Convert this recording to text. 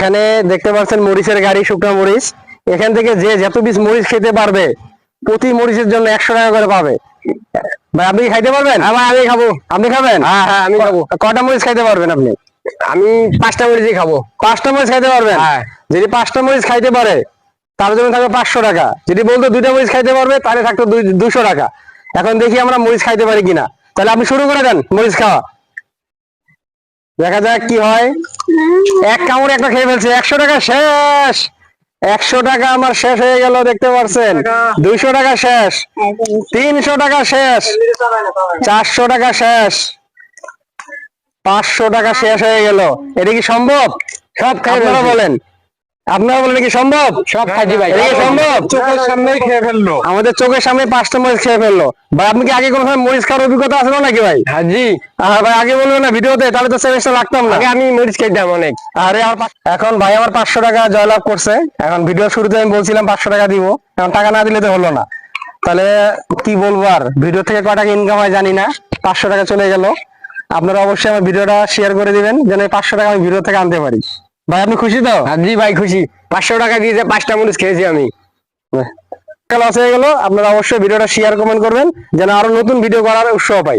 এখানে দেখতে পাচ্ছেন মরিচের গাড়ি শুকনা মরিচ। এখান থেকে যে যত পিস মরিচ খেতে পারবে প্রতি মরিচের জন্য একশো টাকা করে পাবে। ভাই আপনি খাইতে পারবেন? আমার আমি খাব। আপনি খাবেন? হ্যাঁ হ্যাঁ আমি খাব। কটা মরিচ খাইতে পারবেন আপনি? আমি পাঁচটা মরিচই খাব। পাঁচটা মরিচ খাইতে পারবেন? হ্যাঁ। যদি পাঁচটা মরিচ খাইতে পারে তার জন্য থাকবে পাঁচশো টাকা। যদি বলতো দুইটা মরিচ খাইতে পারবে তাহলে থাকতো দুশো টাকা। এখন দেখি আমরা মরিচ খাইতে পারি কিনা। তাহলে আপনি শুরু করে দেন মরিচ খাওয়া। দেখা যাক কি হয়। এক কামড় একটা খেয়ে ফেলছে। একশো টাকা শেষ। একশো টাকা আমার শেষ হয়ে গেল দেখতে পাচ্ছেন দুইশো টাকা শেষ। তিনশো টাকা শেষ। চারশো টাকা শেষ। পাঁচশো টাকা শেষ হয়ে গেল। এটা কি সম্ভব? সব আপনারা বলেন। আপনারা বলেন কি সম্ভব? সব খাইছি ভাই। এটা সম্ভব? চোখের সামনেই খেয়ে ফেলল। আমাদের চোখের সামনে পাঁচটা মরিচ খেয়ে ফেলল। ভাই আপনি কি আগে কোনো সময় মরিচ খাওয়ার অভিজ্ঞতা আছে নাকি ভাই? হ্যাঁ জি ভাই আগে বলবেন না ভিডিওতে তাহলে তো সেমিস্টার লাগতাম না। আমি মরিচ খাইতাম অনেক। আরে এখন ভাই আমার পাঁচশো টাকা জয়লাভ করছে। এখন ভিডিও শুরুতে আমি বলছিলাম পাঁচশো টাকা দিব। এখন টাকা না দিলে তো হলো না। তাহলে কি বলব আর? ভিডিও থেকে কয় টাকা ইনকাম হয় জানি না। পাঁচশো টাকা চলে গেল। আপনারা অবশ্যই আমার ভিডিওটা শেয়ার করে দিবেন যেন পাঁচশো টাকা আমি ভিডিও থেকে আনতে পারি। ভাই আপনি খুশি তো? হ্যাঁ জি ভাই খুশি। পাঁচশো টাকা দিয়ে যে পাঁচটা মরিচ খেয়েছি আমি। লস হয়ে গেল আপনারা অবশ্যই ভিডিওটা শেয়ার কমেন্ট করবেন যেন আরও নতুন ভিডিও করার উৎসাহ পাই।